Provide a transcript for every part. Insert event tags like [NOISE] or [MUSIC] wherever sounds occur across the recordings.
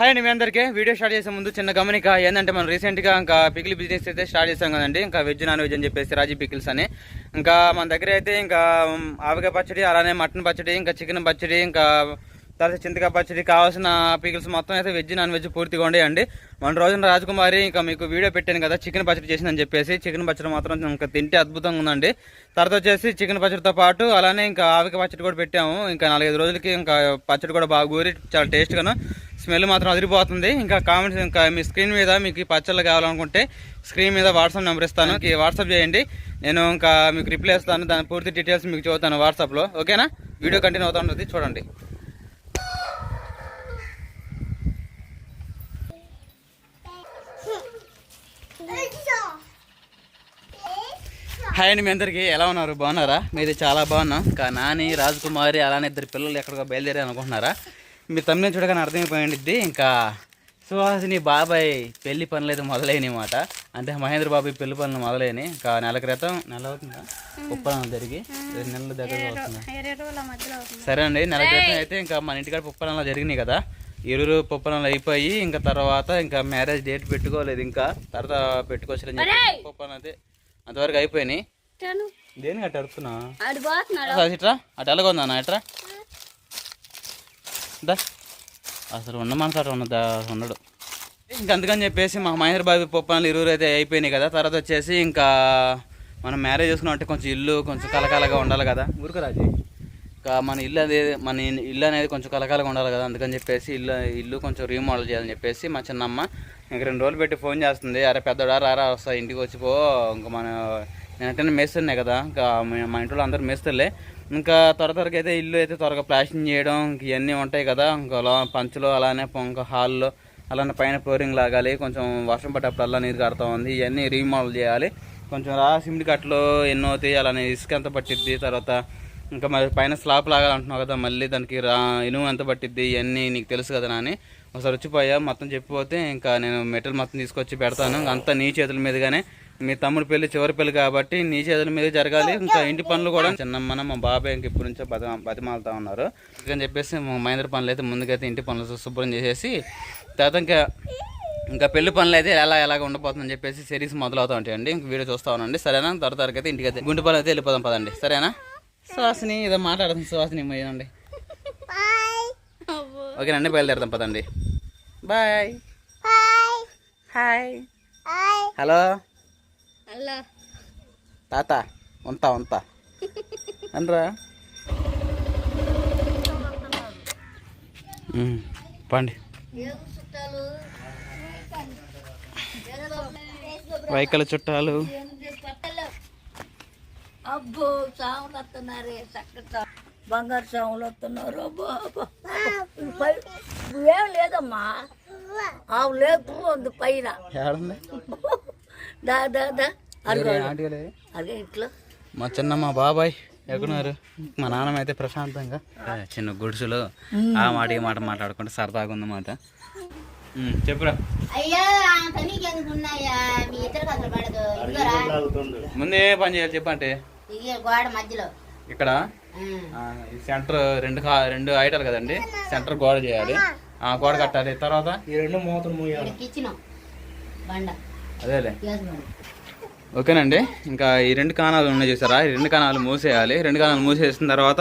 Hi అండి మీ అందరికీ. Video start చేసే ముందు చిన్న గమనిక ఏంటంటే మనం రీసెంట్గా ఇంకా పికిల్ బిజినెస్ అయితే స్టార్ట్ చేసాం కదండి. ఇంకా వెజ్ నాన్ వెజ్ అని చెప్పేసి రాజీ పికిల్స్ అని. ఇంకా మన దగ్గర అయితే ఇంకా ఆవకాయ పచ్చడి అలానే మటన్ పచ్చడి ఇంకా చికెన్ పచ్చడి ఇంకా తర్వాత చింతకాయ పచ్చడి కావాల్సిన పికిల్స్ మొత్తం అయితే వెజ్ నాన్ వెజ్ పూర్తిగా ఉండేయండి. మన రోజున రాజకుమారి ఇంకా మీకు వీడియో పెట్టాను కదా చికెన్ పచ్చడి చేసిందని చెప్పేసి. చికెన్ పచ్చడి మాత్రం ఇంకా తింటే అద్భుతంగా ఉందండి. తర్వాత వచ్చేసి చికెన్ పచ్చడితో పాటు అలానే ఇంకా ఆవిక పచ్చడి కూడా పెట్టాము. ఇంకా నాలుగైదు రోజులకి ఇంకా పచ్చడి కూడా బాగా ఊరి చాలా టేస్ట్గాను. స్మెల్ మాత్రం అదిరిపోతుంది. ఇంకా కామెంట్స్ ఇంకా మీ స్క్రీన్ మీద మీకు పచ్చళ్ళు కావాలనుకుంటే స్క్రీన్ మీద వాట్సాప్ నెంబర్ ఇస్తాను. వాట్సాప్ చేయండి. నేను ఇంకా మీకు రిప్లై ఇస్తాను దాని పూర్తి డీటెయిల్స్ మీకు చూస్తాను వాట్సాప్లో ఓకేనా వీడియో కంటిన్యూ అవుతా ఉంటుంది. చూడండి. హాయ్ అండి మీ అందరికీ. ఎలా ఉన్నారు? బాగున్నారా? మీది చాలా బాగున్నాం. ఇంకా నాని రాజకుమారి అలానే ఇద్దరు పిల్లలు ఎక్కడికో బయలుదేరి అనుకుంటున్నారా మీ తమ్మిని చూడగానే అర్థమైపోయింది ఇంకా సుహాసిని బాబాయ్ పెళ్ళి పనులు అయితే మొదలైనమాట అంటే మహేంద్ర బాబాయ్ పెళ్ళి పనులు మొదలైనవి ఇంకా నెల క్రితం నెల అవుతుందా? ఉప్పలం జరిగి రెండు నెలల దగ్గర అవుతుందా? సరే అండి నెల క్రితం అయితే ఇంకా మన ఇంటికాడ పుప్పలంలో జరిగినాయి కదా. ఇరువురు పుప్పలంలో అయిపోయి ఇంకా తర్వాత ఇంకా మ్యారేజ్ డేట్ పెట్టుకోలేదు ఇంకా. తర్వాత పెట్టుకోవచ్చని చెప్పి పుప్పలం అయితే అంతవరకు అయిపోయినాయి. దేనికి అట్ట అడుగుతున్నా? అటు ఎలాగొందా అన్న ఇట్రా దా అసలు ఉన్న మనసు అటు ఉన్నదా ఉండడు ఇంకా అందుకని చెప్పేసి మా మహేంద్ర బాబు పప్పులు ఇరువురు అయితే అయిపోయినాయి కదా. తర్వాత వచ్చేసి ఇంకా మనం మ్యారేజ్ చేసుకున్నాం అంటే కొంచెం ఇల్లు కొంచెం కలకాలగా ఉండాలి కదా. ఊరుకు రాజీ. ఇంకా మన ఇల్లు అనేది మన ఇల్లు అనేది కొంచెం కలకాలగా ఉండాలి కదా. అందుకని చెప్పేసి ఇల్లు ఇల్లు కొంచెం రీమోడల్ చేయాలని చెప్పేసి మా చిన్నమ్మ ఇంక రెండు రోజులు పెట్టి ఫోన్ చేస్తుంది. అరే పెద్దడా రారా వస్తా ఇంటికి వచ్చిపో ఇంకా మన నేనంటే మేస్తున్నాయి కదా. ఇంకా మా- మా ఇంట్లో అందరూ మేస్తలే ఇంకా త్వర త్వరగా అయితే ఇల్లు అయితే త్వరగా ప్లాస్టింగ్ చేయడం ఇవన్నీ ఉంటాయి కదా. ఇంకా పంచులు అలానే పొ- ఇంకా హాల్లో అలానే పైన ఫ్లోరింగ్ లాగాలి. కొంచెం వర్షం పడ్డప్పుడల్లా నీరు కడతా ఉంది. ఇవన్నీ రీమోడల్ చేయాలి. కొంచెం రా సిమెంట్ కట్టలు ఎన్నో అవుతాయి. అలానే ఇసుక ఎంత పట్టిద్ది? తర్వాత ఇంకా మరి పైన స్లాబ్ లాగాలంటున్నావు కదా. మళ్ళీ దానికి రా ఇనుము ఎంత పట్టిద్ది? ఇవన్నీ నీకు తెలుసు కదా అని ఒకసారి వచ్చిపోయా. మొత్తం చెప్పిపోతే ఇంకా నేను మెటీరియల్ మొత్తం తీసుకొచ్చి పెడతాను. అంతా నీ చేతుల మీదుగానే మీ తమ్ముడు పెళ్ళి చివరి పెళ్ళి కాబట్టి నీ చేతుల మీద జరగాలి ఇంకా ఇంటి పనులు కూడా చిన్నమ్మన మా బాబాయ్ ఇంక ఇప్పటి నుంచో బతి బతిమాలుతా ఉన్నారు. అందుకని చెప్పేసి మహేంద్ర పనులు అయితే ముందుకైతే ఇంటి పనులు శుభ్రం చేసేసి తర్వాత ఇంకా ఇంకా పెళ్ళి పనులు అయితే ఎలా ఎలాగ ఉండబోతుందని చెప్పేసి సిరీస్ మొదలవుతా ఉంటాయండి. ఇంక వీడియో చూస్తా ఉండండి. సరేనా? త్వర అయితే ఇంటికి అయితే గుంటి పనులు అయితే వెళ్ళిపోదాం పదండి. సరేనా? సుహాసిని ఏదో మాట్లాడుతుంది సుహాసిని పోయినండి అబ్బో. ఓకేనండి బయలుదేరదాం పదండి. బాయ్. హాయ్. హలో. అల్లా తాత ఉంటా ఉంటా అనరా పండి వైకల చుట్టాలు అబ్బో సాములు వస్తున్నారే చక్కగా బంగారు సాములు వస్తున్నారు ఏం లేదమ్మా ఆవు లేదు ఉంది పైన దా దా ఇట్లా. మా చిన్న మా బాబాయ్ ఎక్కడున్నారు? మా నాన్నమ్మ అయితే ప్రశాంతంగా. చిన్న గుడిసెలో ఆ మాట ఈ మాట మాట్లాడుకుంటే సరదాగా ఉందన్నమాట చెప్పురా. ముందే పని చేయాలి చెప్పంటే. ఇది గోడ మధ్యలో. ఇక్కడ? ఈ సెంటర్ రెండు రెండు ఐటాలు కదండి. సెంటర్ గోడ చేయాలి. ఆ గోడ కట్టాలి. తర్వాత? ఇక్కడ కిచెన్. బండ. అదేలే ఓకేనండి. ఇంకా ఈ రెండు కాణాలు ఉన్నాయి చూసారా? ఈ రెండు కాణాలు మూసేయాలి. రెండు కాణాలు మూసేసిన తర్వాత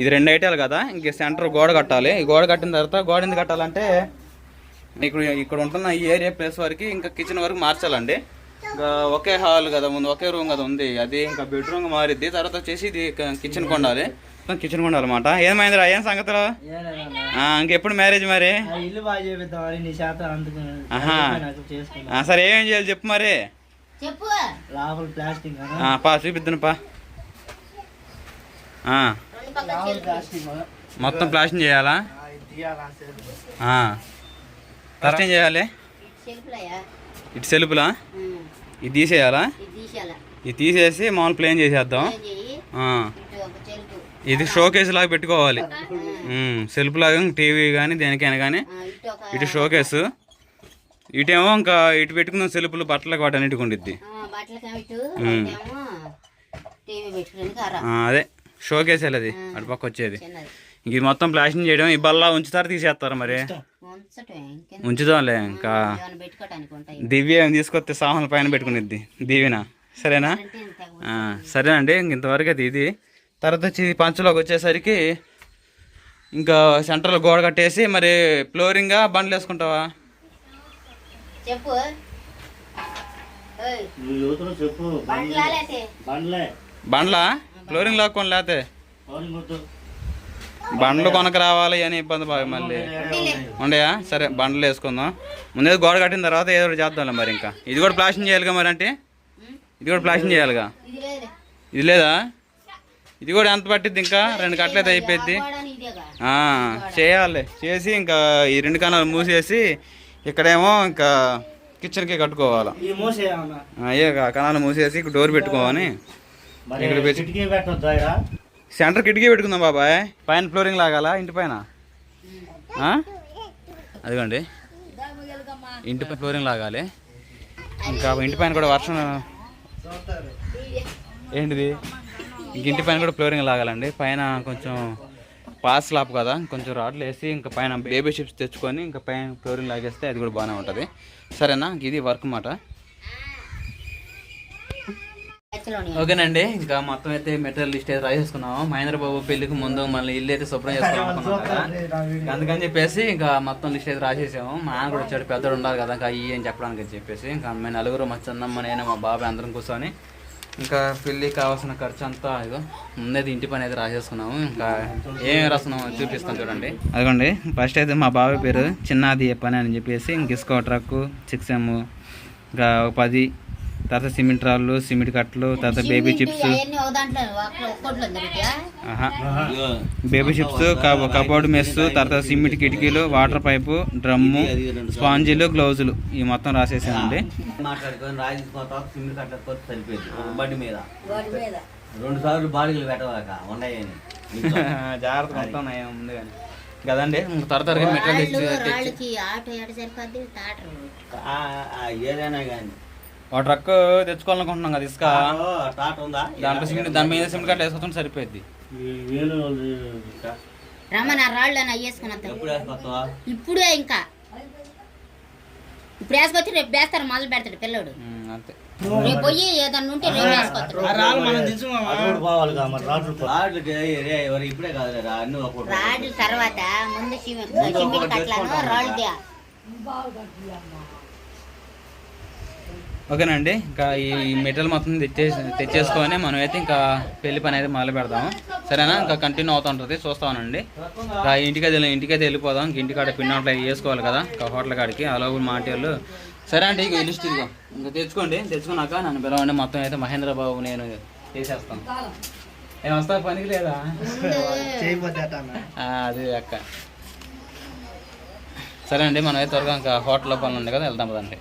ఇది రెండు ఐటాలు కదా. ఇంక సెంటర్ గోడ కట్టాలి. ఈ గోడ కట్టిన తర్వాత గోడ ఎందుకు కట్టాలంటే ఇప్పుడు ఇక్కడ ఉంటున్న ఈ ఏరియా ప్లేస్ వరకు ఇంకా కిచెన్ వరకు మార్చాలండి. ఇంకా ఒకే హాల్ కదా ముందు ఒకే రూమ్ కదా ఉంది. అది ఇంకా బెడ్రూమ్ మారిద్ది. తర్వాత వచ్చేసి ఇది కిచెన్ కొండాలి. కిచెన్ కొండాలన్నమాట ఏమైందిరా ఏం సంగతులు? ఆ, ఇంకెప్పుడు మ్యారేజ్ మరి? సరే ఏమేం చేయాలి చెప్పు మరి? పా చూపిద్దాను పా. మొత్తం ప్లాస్టింగ్ చేయాలా? ఏం చేయాలి? ఇటు సెలుపులా? ఉమ్. ఇది తీసేయాలా? ఇది తీసేయాల. ఇది తీసేసి మామూలు ప్లేన్ చేసేద్దాం ఏం చెయ్యి ఆ. ఇటు ఒక చెరుకు ఇది షోకేస్ లాగా పెట్టుకోవాలి. సెల్ఫ్ లాగా టీవీ కానీ దేనికైనా కానీ ఇటు షోకేస్ ఇటేమో ఇంకా ఇటు పెట్టుకున్న సెల్ఫ్లు బట్టలకు వాటి అన్నిటికి ఉండిద్ది. ఆ, బట్టలకేమో ఇటు ఉమ్. ఏమో టీవీ పెట్టుకోడానికి అర ఆ, అదే. షోకేస్ అది. అటు పక్క వచ్చేది. ఇది మొత్తం ప్లాస్టింగ్ చేయడం ఈ బల్లా ఉంచుతారు తీసేస్తారు మరి? ఉంచుదాంలే ఇంకా. దివ్య ఏం తీసుకొస్తే సామాన్ల పైన పెట్టుకునిద్ది. దివ్యన? సరేనా? సరేనండి ఇంక ఇంతవరకు అయితే ఇది. తర్వాత వచ్చి పంచలోకి వచ్చేసరికి ఇంకా సెంటర్లో గోడ కట్టేసి మరి ఫ్లోరింగా బండ్లు వేసుకుంటావా? చెప్పు. ఏయ్, నువ్వు యువతలో చెప్పు. బండ్లా ఫ్లోరింగ్ లాక్కొని లేతే. బండ్లు కొనక రావాలి అని ఇబ్బంది బాగా మళ్ళీ. ఉండయా? సరే బండ్లు వేసుకుందాం. ముందే గోడ కట్టిన తర్వాత ఏదో ఒకటి చేద్దాంలే మరి ఇంకా. ఇది కూడా ప్లాస్టింగ్ చేయాలిగా మరి అంటే ఇది కూడా ప్లాస్టింగ్ చేయాలిగా? ఇది లేదు? ఇది కూడా ఎంత పట్టిద్ది ఇంకా? రెండు కట్టలేదు అయిపోయింది చేయాలి. చేసి ఇంకా ఈ రెండు కణాలు మూసేసి ఇక్కడేమో ఇంకా కిచెన్కి కట్టుకోవాలి. అయ్యే కణాలు మూసేసి ఇక్కడ డోర్ పెట్టుకోమని ఇక్కడ? సెంటర్ కిటికీ పెట్టుకుందాం బాబాయ్. పైన ఫ్లోరింగ్ లాగాల? ఇంటి పైన? అదిగోండి. ఇంటి పైన ఫ్లోరింగ్ లాగాలి. ఇంకా ఇంటి పైన కూడా వర్షం ఏంటిది? ఇంటి పైన కూడా ఫ్లోరింగ్ లాగాలండి. పైన కొంచెం పాస్ స్లాప్ కదా కొంచెం రాడ్లు వేసి ఇంకా పైన బేబీ షిప్స్ తెచ్చుకొని ఇంకా పైన ఫ్లోరింగ్ లాగేస్తే అది కూడా బాగానే ఉంటుంది. సరేనా? ఇది వర్క్ మాట. ఓకేనండి ఇంకా మొత్తం అయితే మెటీరియల్ లిస్ట్ అయితే రాసేసుకున్నాము. మహేంద్ర బాబు పెళ్ళికి ముందు మళ్ళీ ఇల్లు అయితే శుభ్రం చేసుకోవాలి అనుకున్నాం కదా. అందుకని చెప్పేసి ఇంకా మొత్తం లిస్ట్ అయితే రాసేసాము. మా ఆయన కూడా వచ్చాడు పెద్దడు ఉండాలి కదా ఇంకా అయ్యి అని చెప్పడానికి చెప్పేసి. ఇంకా మేము నలుగురు మా చిన్నమ్మ నేను మా బాబాయ్ అందరం కూర్చొని ఇంకా పెళ్ళికి కావాల్సిన ఖర్చు అంతా ఇదో ముందే ఇంటి పని అయితే రాసేసుకున్నాము. ఇంకా ఏమేమి రాస్తున్నాము చూపిస్తాం చూడండి. అదిగోండి ఫస్ట్ అయితే మా బాబాయ్ పేరు చిన్నది పని అని చెప్పేసి ఇంక ఇసుకో ట్రక్ సిక్స్ ఎమ్ ఇంకా పది తర్వాత సిమెంట్ రాళ్ళు సిమెంట్ కట్టలు తర్వాత baby chips. Baby chips cupboard mess తర్వాత సిమెంట్ కిటికీలు వాటర్ పైపు డ్రమ్ము స్పాంజీలు గ్లౌజులు. ఈ మొత్తం రాసేసానండి. రెండు సార్లు బాడీలు ఉన్నాయని [LAUGHS] జాగ్రత్త మొత్తం నయం ఉంది కానీ కదండి? త్వర త్వరగా మెటీరియల్ ఏదైనా కానీ ఒక ట్రక్ తెచ్చుకోవాలనుకుంటున్నాం కదా ఇసుక. టాట ఉందా? దాంట్లో సిమెంట్ దాని మీద సిమెంట్ కట్ట వేసుకుంటే సరిపోద్ది ఈ వేలు ఇంకా? రమ్మని ఆ రాళ్ళు అని ఇప్పుడే ఇంకా. ఇప్పుడు వేసుకొచ్చి రేపు వేస్తారు మొదలు పెడతాడు పిల్లోడు. అంతే. రేపు పోయి ఏదన్నా ఉంటే రేపు వేసుకొస్తాడు. అటు పోవాలి కదా మరి రాట్లు రాడ్లు రే ఎవరు ఇప్పుడే కాదు రా అన్ని ఒక రాడ్ల తర్వాత ముందు సిమెంట్ సిమెంట్ కట్టలను రాళ్ళు దే ఓకేనండి ఇంకా ఈ మెటీరియల్ మొత్తం తెచ్చేసి తెచ్చేసుకొని మనం అయితే ఇంకా పెళ్ళి పని అయితే మొదలు పెడదాము సరేనా? ఇంకా కంటిన్యూ అవుతూ ఉంటుంది చూస్తామనండి ఇంకా ఇంటికైతే వెళ్ళి- ఇంటికైతే వెళ్ళిపోదాం. ఇంక ఇంటికాడ పిండి వేసుకోవాలి కదా ఇంకా హోటల్ కాడికి అలాగే మా వాళ్ళు. సరే అండి ఇక లిస్ట్ ఇదిగో. ఇంకా తెచ్చుకోండి. తెచ్చుకున్నాక నన్ను పిలవండి. మొత్తం అయితే మహేంద్ర బాబు నేను చేసేస్తాను ఏమొస్తా వస్తా పనికి లేదా? అది అక్క. సరే అండి మనం అయితే త్వరగా ఇంకా హోటల్లో పనులు ఉంది కదా వెళ్దాం కదండి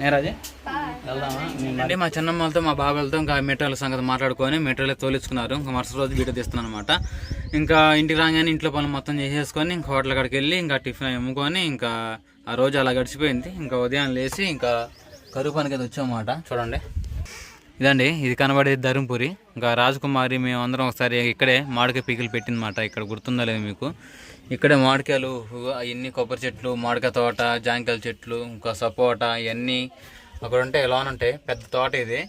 నేను రాజే? వెళ్దామా? అంటే మా చిన్నమ్మలతో మా బాబాయ్లతో ఇంకా మెటీరియల్ సంగతి మాట్లాడుకొని మెటీరియల్ తోలించుకున్నారు ఇంకా మరుసటి రోజు వీడియో తీస్తున్నాను అనమాట ఇంకా ఇంటికి రాగానే ఇంట్లో పనులు మొత్తం చేసేసుకొని ఇంకా హోటల్ కాడికి వెళ్ళి ఇంకా టిఫిన్ అమ్ముకొని ఇంకా ఆ రోజు అలా గడిచిపోయింది. ఇంకా ఉదయం లేచి ఇంకా కరువు పనికి అయితే వచ్చామన్నమాట. చూడండి. ఇదండి ఇది కనబడేది ధర్మపురి. ఇంకా రాజకుమారి మేము అందరం ఒకసారి ఇక్కడే మామిడికాయ పీకులు పెట్టిందన్నమాట. ఇక్కడ గుర్తుందా లేదు మీకు? ఇక్కడే మామిడికాయలు అవన్నీ కొబ్బరి చెట్లు మామిడికాయ తోట జాంకాయల చెట్లు ఇంకా సపోటా ఇవన్నీ అక్కడ ఉంటాయి లోన్ ఉంటాయి. పెద్ద తోట ఇది.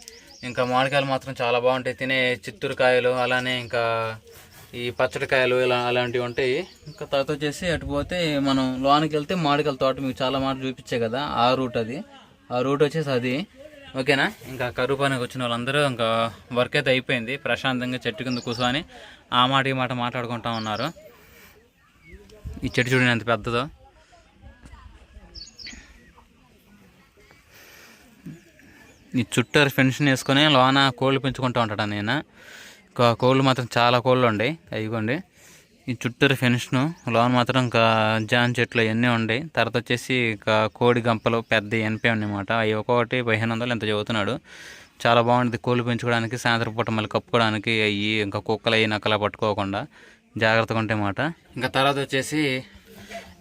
ఇంకా మామిడికాయలు మాత్రం చాలా బాగుంటాయి. తినే చిత్తూరుకాయలు అలానే ఇంకా ఈ పచ్చడికాయలు ఇలా అలాంటివి ఉంటాయి. ఇంకా తర్వాత వచ్చేసి అటు పోతే మనం లోనికి వెళ్తే మామిడికాయల తోట మీకు చాలా మాట చూపించే కదా ఆ రూట్ అది. ఆ రూట్ వచ్చేసి అది. ఓకేనా? ఇంకా కరువు పనికి వచ్చిన వాళ్ళందరూ ఇంకా వర్క్ అయితే అయిపోయింది. ప్రశాంతంగా చెట్టు కింద కూర్చొని ఆ మాట ఈ మాట మాట్లాడుకుంటా ఉన్నారు. ఈ చెట్టు చూడండి ఎంత పెద్దదో. ఈ చుట్టారు ఫెన్షన్ వేసుకొని లోన కోళ్ళు పెంచుకుంటూ ఉంటాడు నేను. కోళ్ళు మాత్రం చాలా కోళ్ళు ఉండే. అయిగోండి ఈ చుట్టూరు ఫెన్షన్ లోన్ మాత్రం ఇంకా జాన్ చెట్లు అవన్నీ ఉన్నాయి తర్వాత వచ్చేసి ఇంకా కోడి గంపలు పెద్ద ఎనపే అన్నమాట అవి ఒక్కొక్కటి పదిహేను వందలు ఎంత చదువుతున్నాడు. చాలా బాగుంటుంది కోళ్ళు పెంచుకోవడానికి సాయంత్రం పూట మళ్ళీ కప్పుకోవడానికి అవి ఇంకా కుక్కలు అవి నక్కలా పట్టుకోకుండా జాగ్రత్తగా ఉంటాయి మాట. ఇంకా తర్వాత వచ్చేసి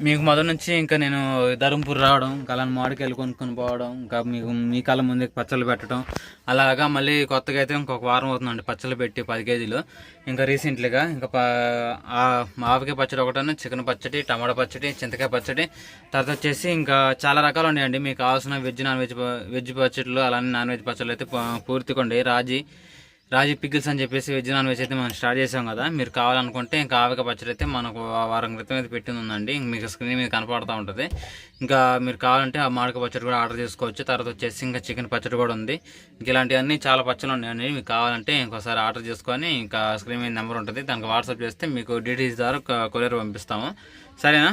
మీకు మొదటి నుంచి ఇంకా నేను ధర్మపూర్ రావడం ఇంకా అలా మామిడికాయలు కొనుక్కొని పోవడం ఇంకా మీకు మీ కళ్ళ ముందు పచ్చళ్ళు పెట్టడం అలాగా మళ్ళీ కొత్తగా అయితే ఇంకొక వారం అవుతుందండి పచ్చళ్ళు పెట్టి పది కేజీలు. ఇంకా రీసెంట్లీగా ఇంకా ప- పచ్చడి ఒకటను చికెన్ పచ్చడి టమాటా పచ్చడి చింతకాయ పచ్చడి తర్వాత వచ్చేసి ఇంకా చాలా రకాలు ఉన్నాయండి. మీకు కావాల్సిన వెజ్ నాన్ వెజ్ వెజ్ పచ్చళ్ళు అలానే నాన్ వెజ్ పచ్చళ్ళు అయితే ప- పూర్తిగా రాజీ రాజీ పిగిల్స్ అని చెప్పేసి వెజ్ నాన్ వెజ్ అయితే మనం స్టార్ట్ చేసాం కదా. మీరు కావాలనుకుంటే ఇంకా ఆవిక పచ్చడి అయితే మనకు వారం క్రితం అయితే పెట్టింది ఉందండి. ఇంక మీకు స్క్రీన్ మీద కనపడుతూ ఉంటుంది. ఇంకా మీరు కావాలంటే ఆ మాడక పచ్చడి కూడా ఆర్డర్ చేసుకోవచ్చు. తర్వాత వచ్చేసి ఇంకా చికెన్ పచ్చడి కూడా ఉంది. ఇంక ఇలాంటివన్నీ చాలా పచ్చలు ఉన్నాయండి. మీకు కావాలంటే ఇంకోసారి ఆర్డర్ చేసుకొని ఇంకా స్క్రీన్ మీద నెంబర్ ఉంటుంది. దానికి వాట్సాప్ చేస్తే మీకు డీటెయిల్స్ ద్వారా కొరియర్ పంపిస్తాము. సరేనా?